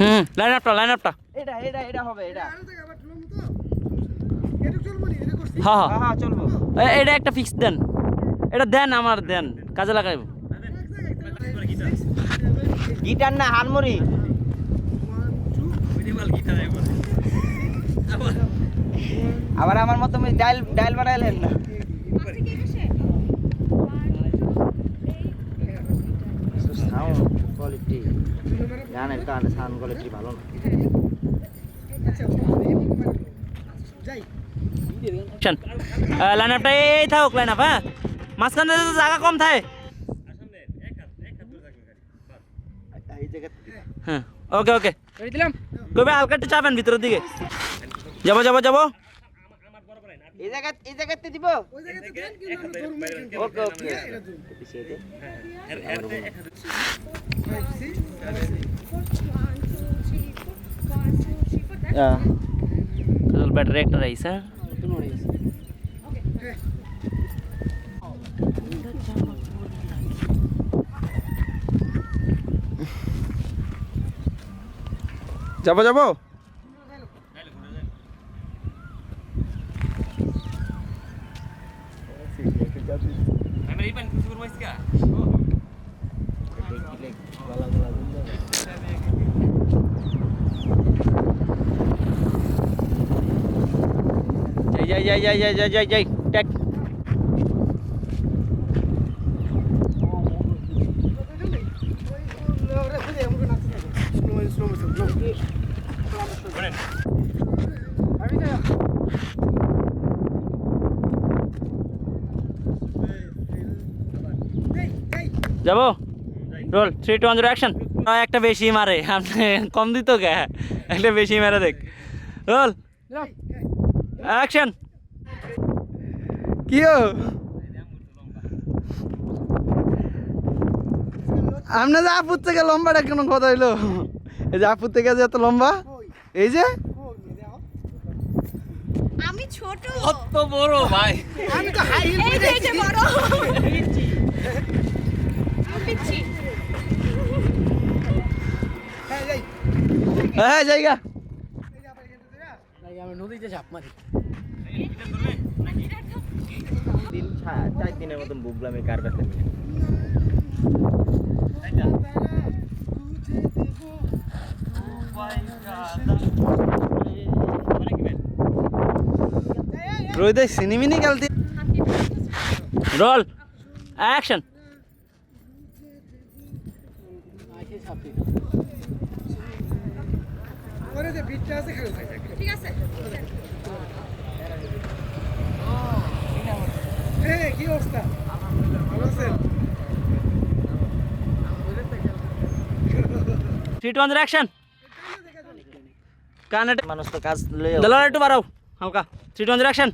হুম line আপটা line আপটা এটা এটা এটা হবে এটা। হ্যাঁ হ্যাঁ। হ্যাঁ হ্যাঁ চলবো। এটা একটা ফিক্স দেন। এটা দেন আমার দেন। কাজে লাগাইব। গিটার না হারমোনি। আবার আমার মতো ডাইল ডাইল বানাইলেন না। সাউন্ড কোয়ালিটি গানের কারণে সাউন্ড কোয়ালিটি ভালো না। লাইন আপটা এই থাকুক লাইন আপ হ্যাঁ মাঝখানে তো জায়গা কম থাকে এই জায়গা হ্যাঁ ওকে ওকে দিলাম কবে হালকা একটু চাপেন ভিতরের দিকে যাবো যাবো যাবো এই জায়গা এই জায়গাতে দিব ওকে ওকে পিছিয়ে দে কাজল ব্যাটারি একটা রাইস হ্যাঁ যাবো যাবো Jai jai jai jai jai jai jai. যাই টেক যাবো roll three two one zero action একটা বেশি মারে আপনি কম দিত কে একটা বেশি মারে দেখ রোল অ্যাকশন কি ও আপনার যে আপুর থেকে লম্বাটা কেন কথা হইল? এই যে আপুর থেকে যে এত লম্বা? এই যে? আমি ছোট। কত বড় ভাই। এই যে এই যে বড়। আমি পিচ্ছি হ্যাঁ জায়গা তিন চার দিনের মতন বুকলাম এই কার ব্যথা নিয়ে রোহিত সিনেমিনি খেলতে রোল অ্যাকশন। ঠিক আছে। Three two one action connect মানুষ তো কাজ দলার একটু বাড়াও হালকা। Three two one action